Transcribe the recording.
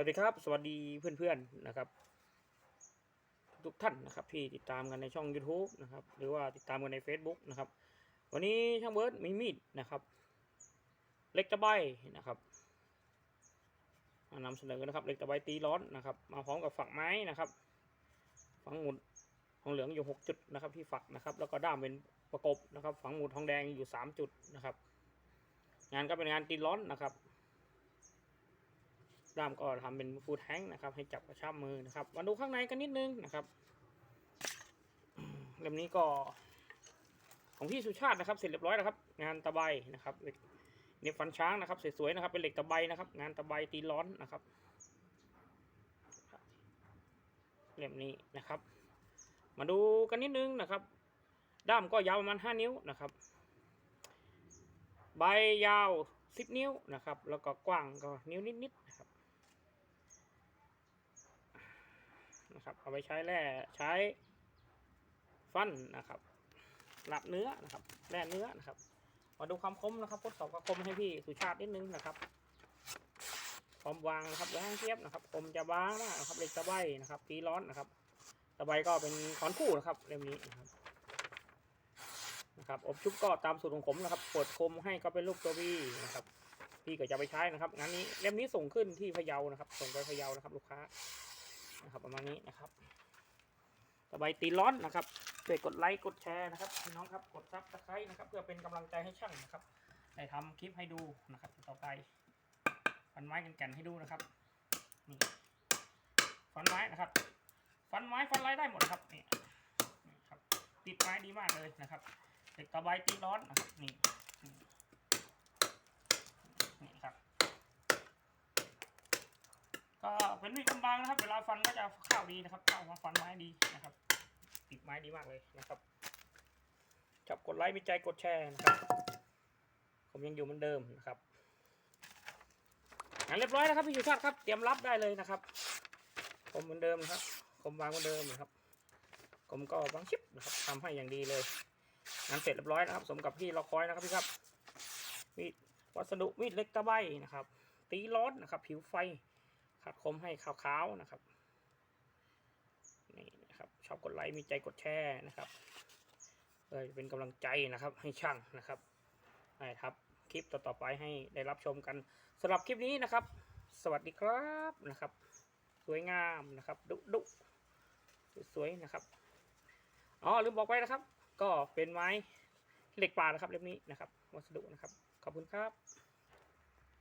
วัสดีครับ สวัสดีเพื่อนๆนะครับ ทุกท่านนะครับที่ติดตามกันในช่อง YouTube นะครับ หรือว่าติดตามกันใน Facebook นะครับ วันนี้ช่างเบิร์ดมีมีดนะครับ เล็กตะไบนะครับมานำเสนอนะครับ เล็กตะไบตีร้อนนะครับ มาพร้อมกับฝักไม้นะครับฝังหมุดทองเหลืองอยู่หกจุดนะครับ ที่ฝักนะครับ แล้วก็ด้ามเป็นประกบนะครับ ฝังหมุดทองแดงอยู่สามจุดนะครับ งานก็เป็นงานตีร้อนนะครับ ด้ามก็ทำเป็นฟูดแฮงนะครับ ให้จับกระชับมือนะครับ มาดูข้างในกันนิดนึงนะครับเล่มนี้ก็ ของพี่สุชาตินะครับ เสร็จเรียบร้อยแล้วครับ งานตะไบนะครับเหล็กเน็บฟันช้างนะครับสวยๆนะครับ เป็นเหล็กตะไบนะครับ งานตะไบตีร้อนนะครับเล่มนี้นะครับ มาดูกันนิดนึงนะครับ ด้ามก็ยาวประมาณห้านิ้วนะครับ ใบยาวสิบนิ้วนะครับ แล้วก็กว้างก็นิ้วนิดๆนะครับ นะครับ เอาไปใช้แร่ใช้ฟันนะครับหลับเนื้อนะครับแร่เนื้อนะครับ มาดูความคมนะครับทดสอบความคมให้พี่สุชาตินิดนึงนะครับความวางนะครับอย่าให้งเทียบนะครับ คมจะบางมากนะครับเหล็กตะไบนะครับตีร้อนนะครับตะไบก็เป็นขอนคู่นะครับเล่มนี้นะครับนะครับอบชุบก็ตามสูตรของผมนะครับเปิดคมให้ก็เป็นลูกตัวพี่นะครับพี่ก็จะไปใช้นะครับงานนี้เล่มนี้ส่งขึ้นที่พะเยานะครับ ส่งไปพะเยานะครับ ลูกค้า นะครับประมาณนี้นะครับตะไบตีร้อนนะครับช่วยกดไลค์กดแชร์นะครับพี่น้องครับกดซับสไครต์นะครับ เพื่อเป็นกำลังใจให้ช่างนะครับได้ทำคลิปให้ดูนะครับ ต่อไปฟันไม้กันแก่นให้ดูนะครับนี่ฟันไม้นะครับ ฟันไม้ฟันไรได้หมดครับนี่นี่ครับ ติดไม้ดีมากเลยนะครับเด็กตะไบตีร้อนนะครับนี่ครับ ก็เป็นมีดบางนะครับ เวลาฟันก็จะเข้าดีนะครับ เข้ามาฟันไม้ดีนะครับ ติดไม้ดีมากเลยนะครับจับกดไลค์มีใจกดแชร์นะครับ ผมยังอยู่เหมือนเดิมนะครับงานเรียบร้อยนะครับพี่สุชาติครับ เตรียมรับได้เลยนะครับผมเหมือนเดิมนะครับผมวางเหมือนเดิมนะครับผมก็วางชิปนะครับทำให้อย่างดีเลยงานเสร็จเรียบร้อยนะครับ สมกับที่เราคอยนะครับพี่ครับมีดวัสดุมีดเล็กตะไบนะครับ ตีร้อนนะครับ ผิวไฟ ขัดคมให้ขาวๆนะครับนี่นะครับชอบกดไลค์มีใจกดแชร์นะครับเพื่อเป็นกำลังใจนะครับให้ช่างนะครับให้ครับคลิปต่อๆไปให้ได้รับชมกันสำหรับคลิปนี้นะครับ สวัสดีครับนะครับ สวยงามนะครับ ดุดุสวยๆนะครับอ๋อลืมบอกไปนะครับ ก็เป็นไม้เหล็กป่านะครับเล่มนี้นะครับ วัสดุนะครับ ขอบคุณครับ